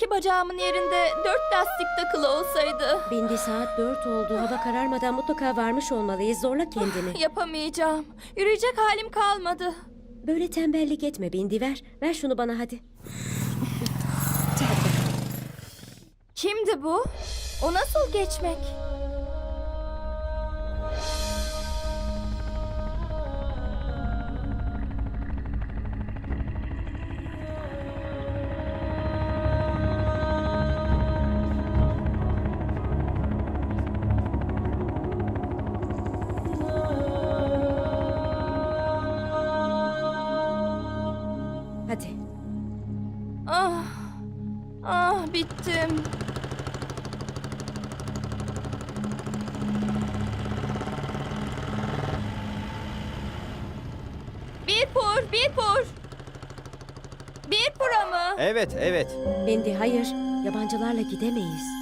iki bacağımın yerinde dört lastik takılı olsaydı. Bindi saat dört oldu. Hava kararmadan mutlaka varmış olmalıyız. Zorla kendini. Yapamayacağım. Yürüyecek halim kalmadı. Böyle tembellik etme Bindi ver. Ver şunu bana hadi. Kimdi bu? O nasıl geçmek? Bittim. Bir pur, bir pur. Bir pura mı? Evet, evet. Bindi hayır. Yabancılarla gidemeyiz.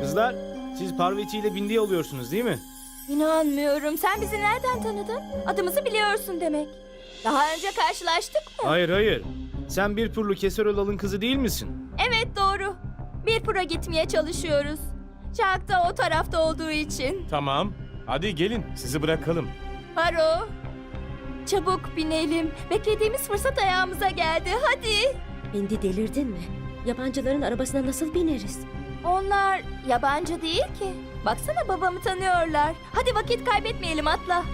Kızlar, siz Parvati ile Bindi'yi alıyorsunuz değil mi? İnanmıyorum. Sen bizi nereden tanıdın? Adımızı biliyorsun demek. Daha önce karşılaştık mı? Hayır, hayır. Sen bir purlu Keserolal'ın kızı değil misin? Evet doğru. Bir pura gitmeye çalışıyoruz. Çak da o tarafta olduğu için. Tamam. Hadi gelin sizi bırakalım. Haro. Çabuk binelim. Beklediğimiz fırsat ayağımıza geldi. Hadi. Bindi delirdin mi? Yabancıların arabasına nasıl bineriz? Onlar yabancı değil ki. Baksana babamı tanıyorlar. Hadi vakit kaybetmeyelim atla.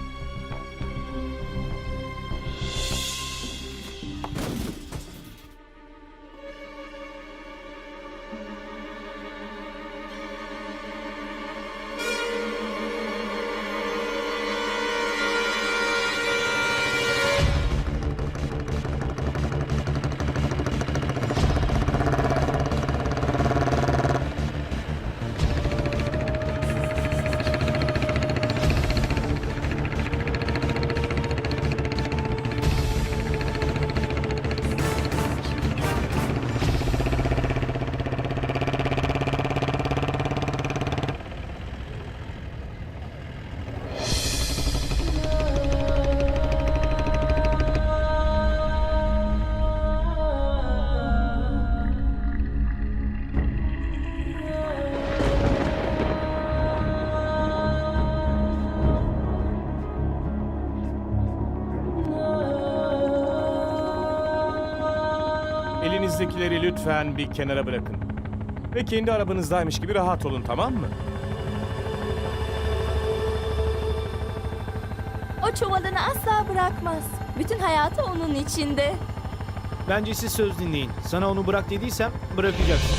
Elinizdekileri lütfen bir kenara bırakın. Ve kendi arabanızdaymış gibi rahat olun tamam mı? O çuvalını asla bırakmaz. Bütün hayatı onun içinde. Bence siz söz dinleyin. Sana onu bırak dediysem bırakacaksın.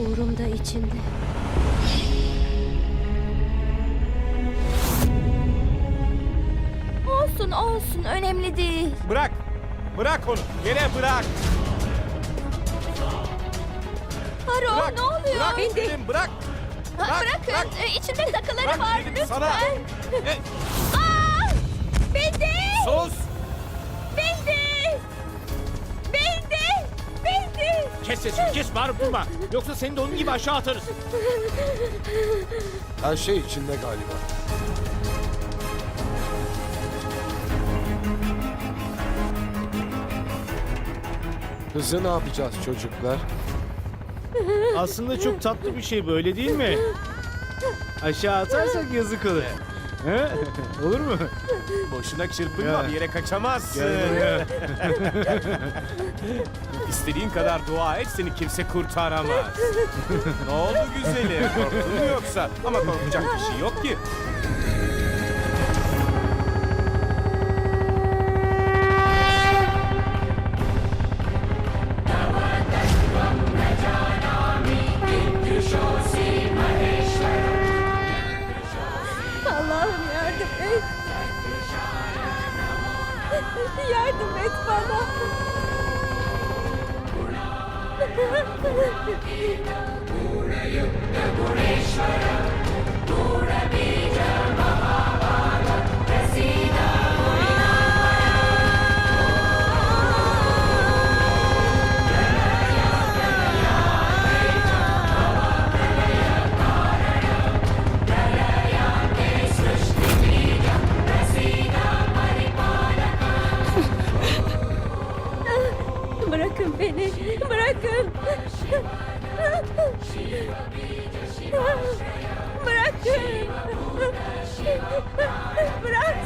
Uğrum da içinde. Olsun olsun önemli değil. Bırak. Bırak onu. Yere bırak. Haro Bırak. ne oluyor? Bırak dedim bırak. Ha, Bırak, Bırakın. bırak. Ee, İçinde takıları Bırak var. dedim Lütfen. sana. E, Aa! Bindi! sus. Bindi! Bindi! Bindi! Kes sesini, kes bağırıp durma. Yoksa seni de onun gibi aşağı atarız. Her şey içinde galiba. Kızı ne yapacağız çocuklar? Aslında çok tatlı bir şey böyle değil mi? Aşağı atarsak yazık olur. He? Olur mu? Boşuna çırpınma bir yere kaçamazsın. İstediğin kadar dua et seni kimse kurtaramaz. ne oldu güzelim? Korktun mu yoksa? Ama korkacak bir şey yok ki. Bırak. Bırak.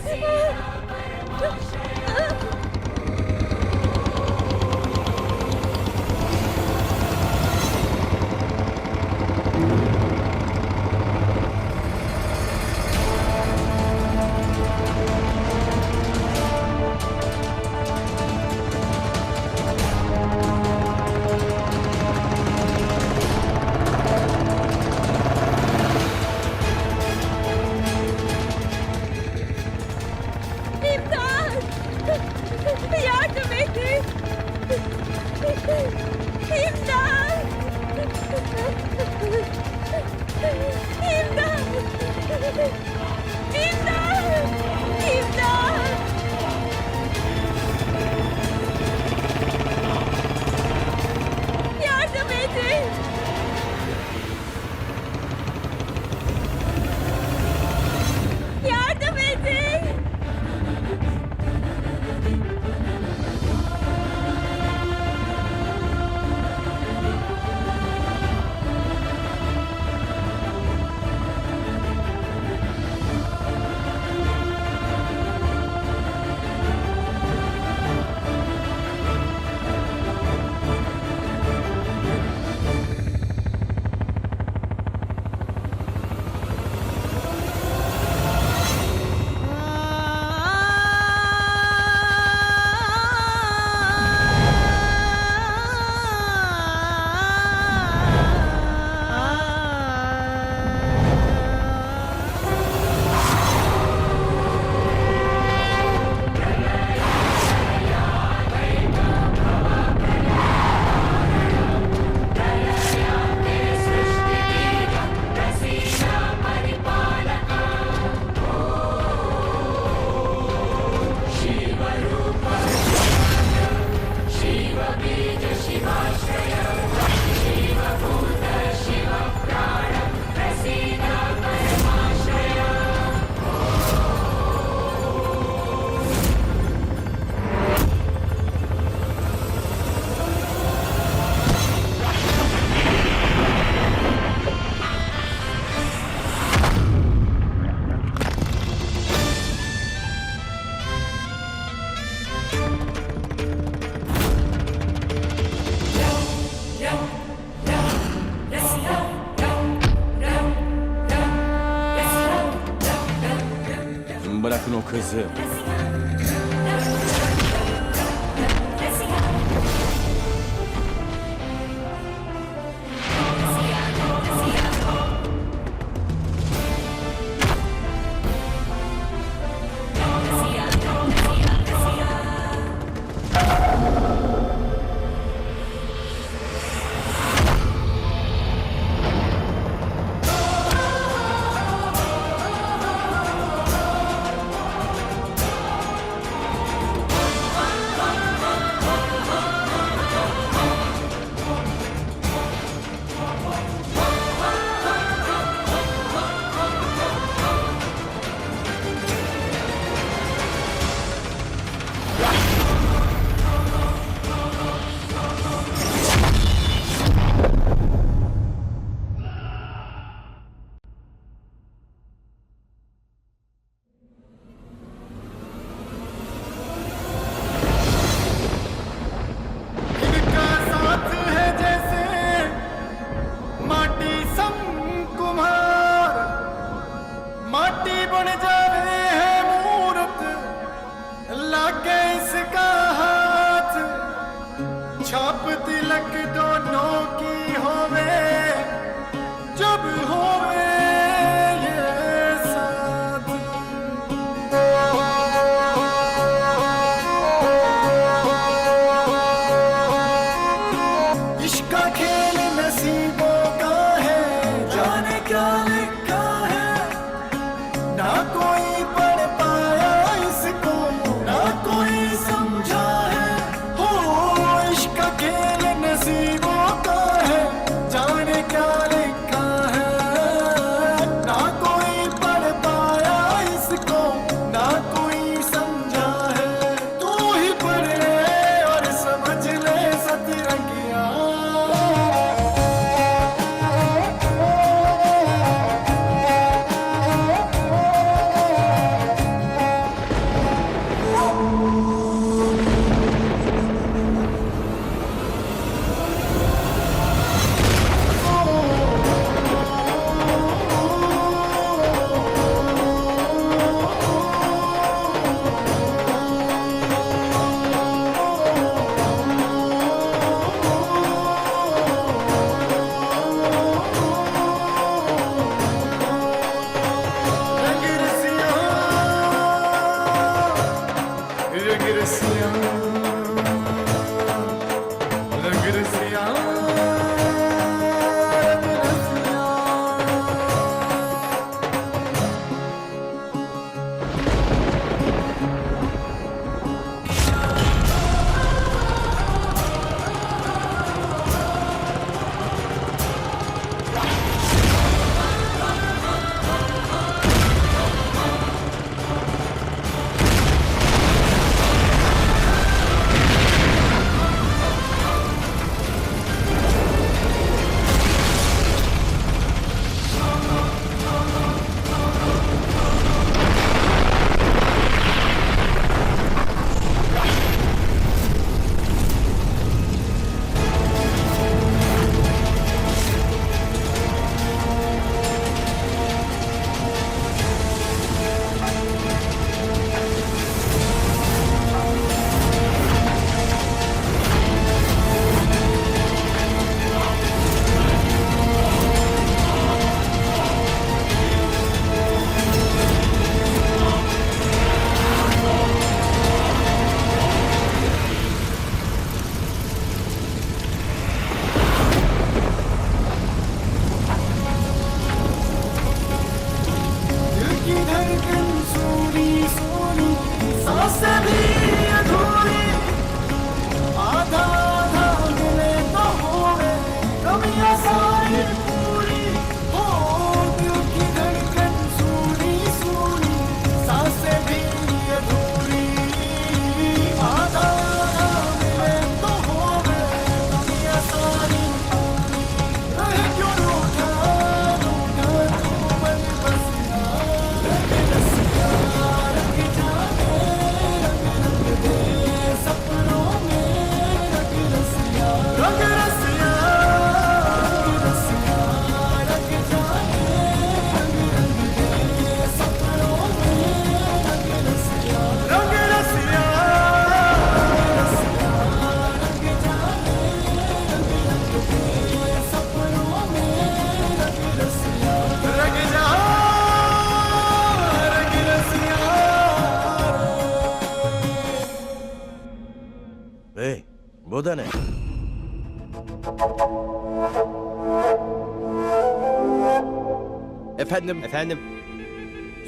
Efendim. Efendim.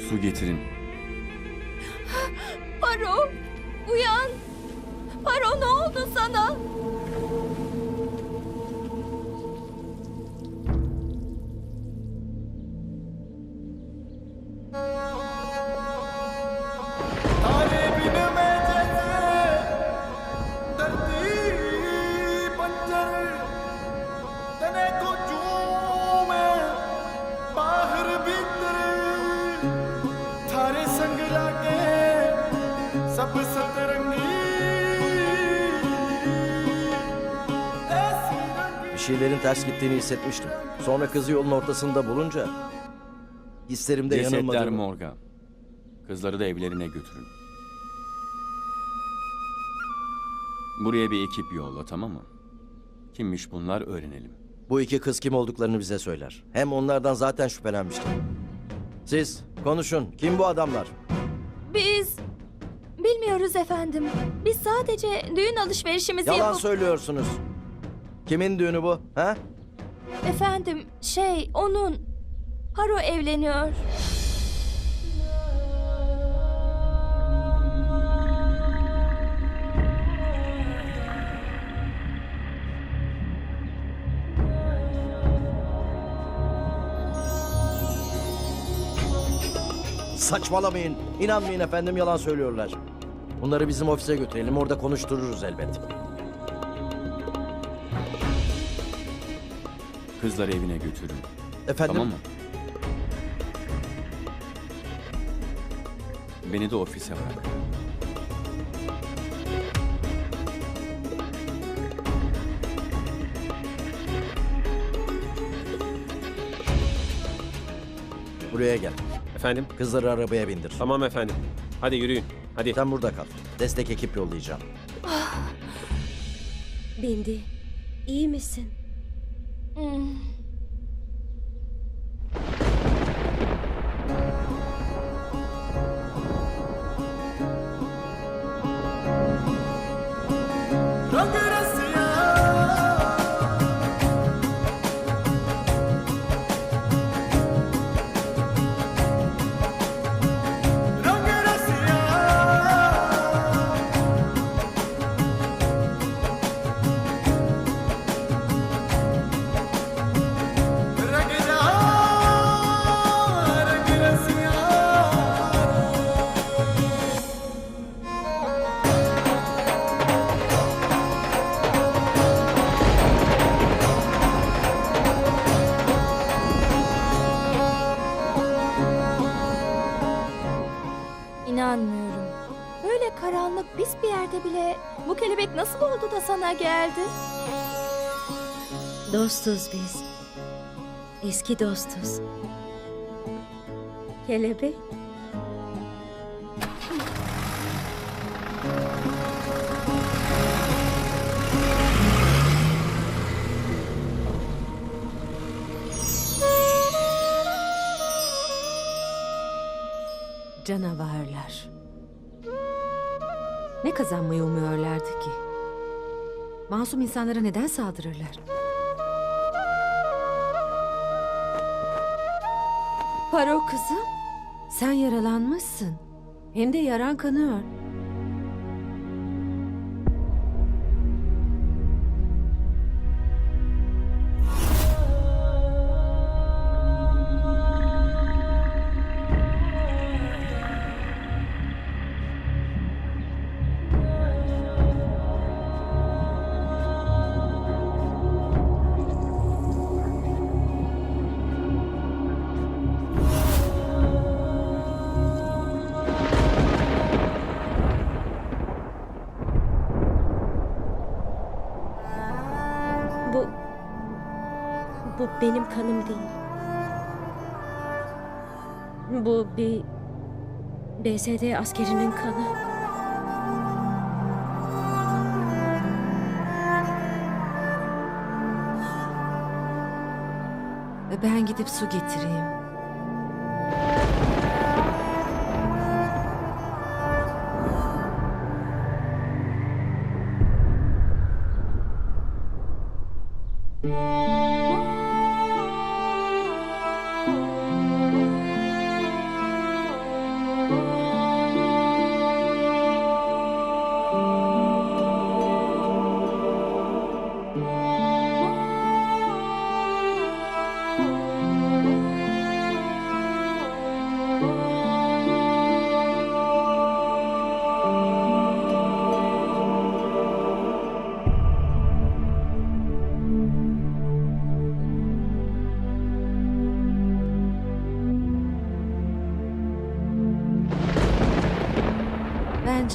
Su getirin. Şeylerin ters gittiğini hissetmiştim. Sonra kızı yolun ortasında bulunca hislerimde Cesetler yanılmadı. morga. Kızları da evlerine götürün. Buraya bir ekip yolla tamam mı? Kimmiş bunlar öğrenelim. Bu iki kız kim olduklarını bize söyler. Hem onlardan zaten şüphelenmiştim. Siz konuşun. Kim bu adamlar? Biz bilmiyoruz efendim. Biz sadece düğün alışverişimizi Yalan yapıp... söylüyorsunuz. Kimin düğünü bu? Ha? Efendim şey onun. Paro evleniyor. Saçmalamayın. İnanmayın efendim yalan söylüyorlar. Bunları bizim ofise götürelim. Orada konuştururuz elbet. Kızları evine götürün. Efendim? Tamam mı? Beni de ofise bırak. Buraya gel. Efendim. Kızları arabaya bindir. Tamam efendim. Hadi yürüyün. Hadi. Sen burada kal. Destek ekip yollayacağım. Bindi. İyi misin? 嗯。Dostuz biz. Eski dostuz. Kelebek. Canavarlar. Ne kazanmayı umuyorlardı ki? Masum insanlara neden saldırırlar? Paro kızım, sen yaralanmışsın. Hem de yaran kanıyor. Benim kanım değil. Bu bir... BSD askerinin kanı. Ben gidip su getireyim.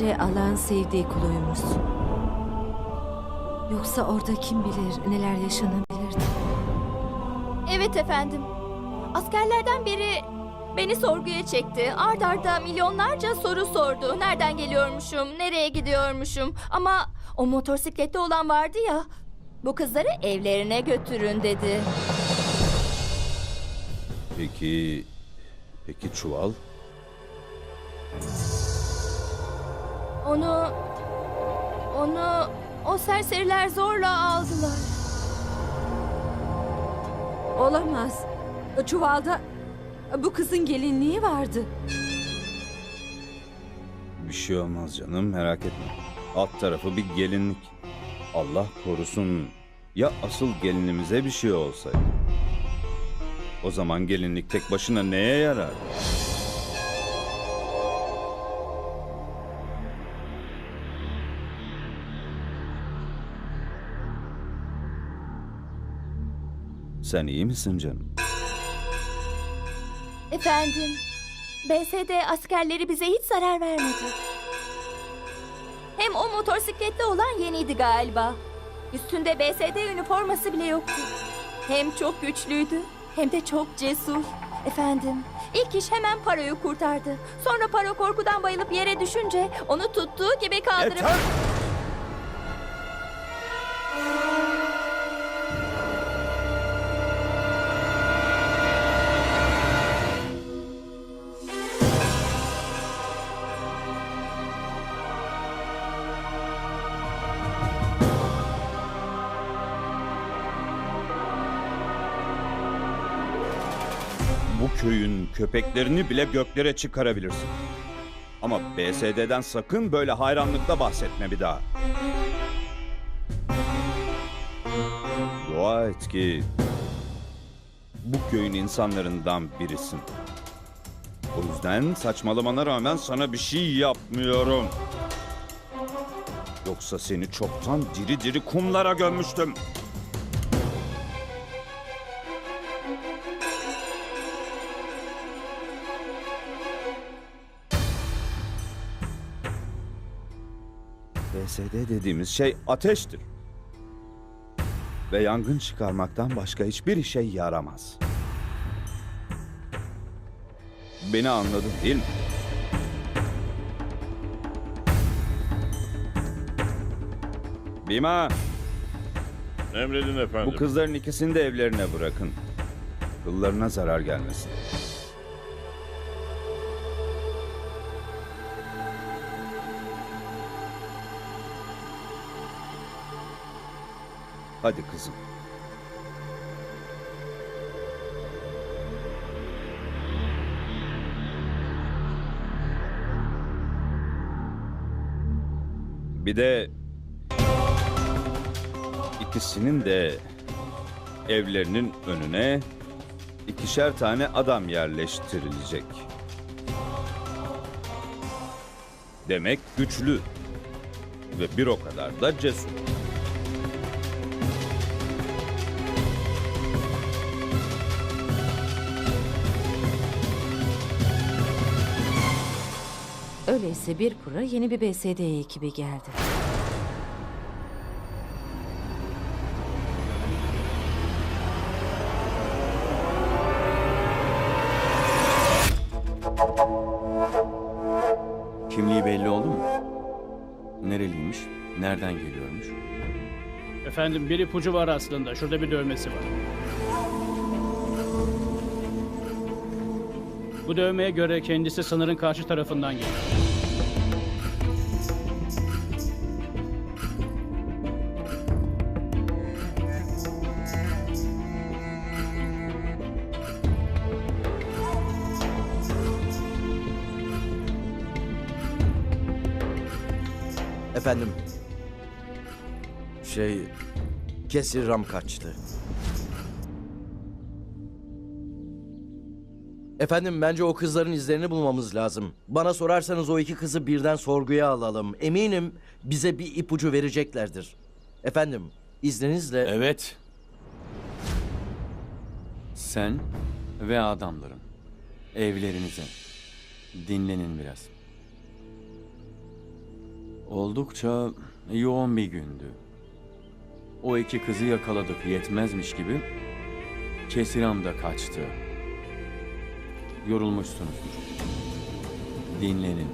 Bence Allah'ın sevdiği kuluymuşsun. Yoksa orada kim bilir neler yaşanabilirdi. Evet efendim. Askerlerden biri beni sorguya çekti. Ard arda milyonlarca soru sordu. Nereden geliyormuşum, nereye gidiyormuşum. Ama o motosikletli olan vardı ya. Bu kızları evlerine götürün dedi. Peki... Peki çuval? Onu... Onu... O serseriler zorla aldılar. Olamaz. Çuvalda bu kızın gelinliği vardı. Bir şey olmaz canım merak etme. Alt tarafı bir gelinlik. Allah korusun. Ya asıl gelinimize bir şey olsaydı? O zaman gelinlik tek başına neye yarar? Sen iyi misin canım? Efendim, BSD askerleri bize hiç zarar vermedi. Hem o motosikletli olan yeniydi galiba. Üstünde BSD üniforması bile yoktu. Hem çok güçlüydü hem de çok cesur. Efendim, ilk iş hemen Paro'yu kurtardı. Sonra Paro korkudan bayılıp yere düşünce onu tuttuğu gibi kaldırıp... Yeter! Köpeklerini bile göklere çıkarabilirsin. Ama BSD'den sakın böyle hayranlıkla bahsetme bir daha. Dua et ki bu köyün insanlarından birisin. O yüzden saçmalamana rağmen sana bir şey yapmıyorum. Yoksa seni çoktan diri diri kumlara gömmüştüm. BSD dediğimiz şey ateştir. Ve yangın çıkarmaktan başka hiçbir işe yaramaz. Beni anladın değil mi? Bima, Emredin efendim. bu kızların ikisini de evlerine bırakın. Kıllarına zarar gelmesin. Hadi kızım. Bir de ikisinin de evlerinin önüne ikişer tane adam yerleştirilecek. Demek güçlü ve bir o kadar da cesur. Bir pura yeni bir BSD ekibi geldi. Kimliği belli oldu mu? Nereliymiş? Nereden geliyormuş? Efendim bir ipucu var aslında. Şurada bir dövmesi var. Bu dövmeye göre kendisi sınırın karşı tarafından geliyor. Kesir Ram kaçtı. Efendim bence o kızların izlerini bulmamız lazım. Bana sorarsanız o iki kızı birden sorguya alalım. Eminim bize bir ipucu vereceklerdir. Efendim izninizle... Evet. Sen ve adamların evlerinize dinlenin biraz. Oldukça yoğun bir gündü. O iki kızı yakaladık yetmezmiş gibi Kesiram da kaçtı. Yorulmuşsunuzdur. Dinlenin.